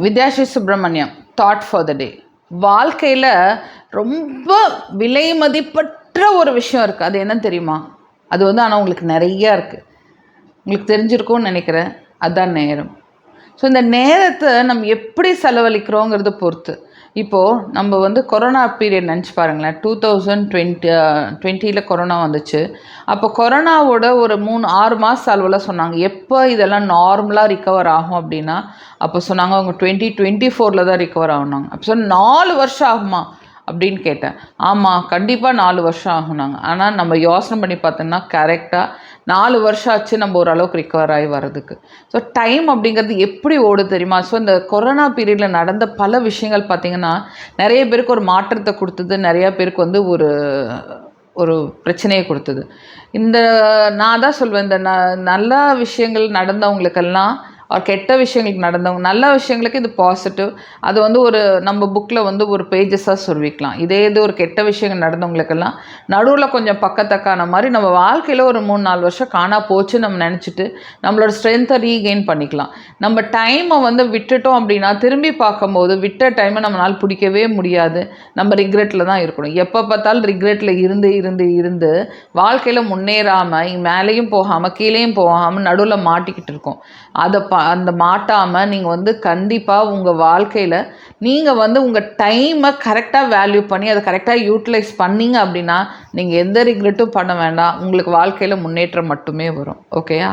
Vidyashree Subramaniam thought for the day வாழ்க்கையில் ரொம்ப விலை மதிப்பற்ற ஒரு விஷயம் இருக்குது அது என்ன தெரியுமா? அது வந்து ஆனால் உங்களுக்கு நிறையா இருக்குது உங்களுக்கு தெரிஞ்சிருக்கும்னு நினைக்கிறேன். அதுதான் நேரம். ஸோ இந்த நேரத்தை நம்ம எப்படி செலவழிக்கிறோங்கிறத பொறுத்து. இப்போது நம்ம வந்து கொரோனா பீரியட் நினச்சி பாருங்களேன். டூ தௌசண்ட் டுவெண்ட்டி டுவெண்ட்டியில் கொரோனா வந்துச்சு. அப்போ கொரோனாவோட ஒரு மூணு ஆறு மாதம் அளவில் சொன்னாங்க. எப்போ இதெல்லாம் நார்மலாக ரிக்கவர் ஆகும் அப்படின்னா அப்போ சொன்னாங்க அவங்க டுவெண்ட்டி டுவெண்ட்டி ஃபோரில் தான் ரிக்கவர் ஆகுனாங்க. அப்போ சொன்னால் நாலு வருஷம் ஆகுமா? அப்படின்னு கேட்டேன். ஆமாம் கண்டிப்பாக நாலு வருஷம் ஆகுனாங்க. ஆனால் நம்ம யோசனை பண்ணி பார்த்தோம்னா கரெக்டாக நாலு வருஷம் ஆச்சு நம்ம ஓரளவுக்கு ரிக்கவர் ஆகி வர்றதுக்கு. ஸோ டைம் அப்படிங்கிறது எப்படி ஓடு தெரியுமா? ஸோ இந்த கொரோனா பீரியடில் நடந்த பல விஷயங்கள் பார்த்திங்கன்னா நிறைய பேருக்கு ஒரு மாற்றத்தை கொடுத்தது நிறையா பேருக்கு வந்து ஒரு ஒரு பிரச்சனையை கொடுத்தது. இந்த நான் தான் சொல்வேன் இந்த ந நல்ல விஷயங்கள் நடந்தவங்களுக்கெல்லாம் ஒரு கெட்ட விஷயங்களுக்கு நடந்தவங்க நல்ல விஷயங்களுக்கு இது பாசிட்டிவ் அது வந்து ஒரு நம்ம புக்கில் வந்து ஒரு பேஜஸாக சொல்லிக்கலாம். இதே இது ஒரு கெட்ட விஷயங்கள் நடந்தவங்களுக்கெல்லாம் நடுவில் கொஞ்சம் பக்கத்தக்கான மாதிரி நம்ம வாழ்க்கையில் ஒரு மூணு நாலு வருஷம் காணா போச்சு நம்ம நினச்சிட்டு நம்மளோட ஸ்ட்ரென்த்தை ரீகெயின் பண்ணிக்கலாம். நம்ம டைமை வந்து விட்டுட்டோம் அப்படின்னா திரும்பி பார்க்கும்போது விட்ட டைமை நம்மளால் பிடிக்கவே முடியாது. நம்ம ரிக்ரெட்டில் தான் இருக்கணும். எப்போ பார்த்தாலும் ரிக்ரெட்டில் இருந்து இருந்து இருந்து வாழ்க்கையில் முன்னேறாமல் மேலேயும் போகாமல் கீழேயும் போகாமல் நடுவில் மாட்டிக்கிட்டு இருக்கோம். அதை பா அந்த மாட்டாமல் நீங்கள் வந்து கண்டிப்பாக உங்கள் வாழ்க்கையில் நீங்கள் வந்து உங்கள் டைமை கரெக்டாக வேல்யூ பண்ணி அதை கரெக்டாக யூட்டிலைஸ் பண்ணீங்க அப்படின்னா நீங்கள் எந்த ரிக்ரெட்டும் பண்ண வேண்டாம். உங்களுக்கு வாழ்க்கையில் முன்னேற்றம் மட்டுமே வரும். ஓகேயா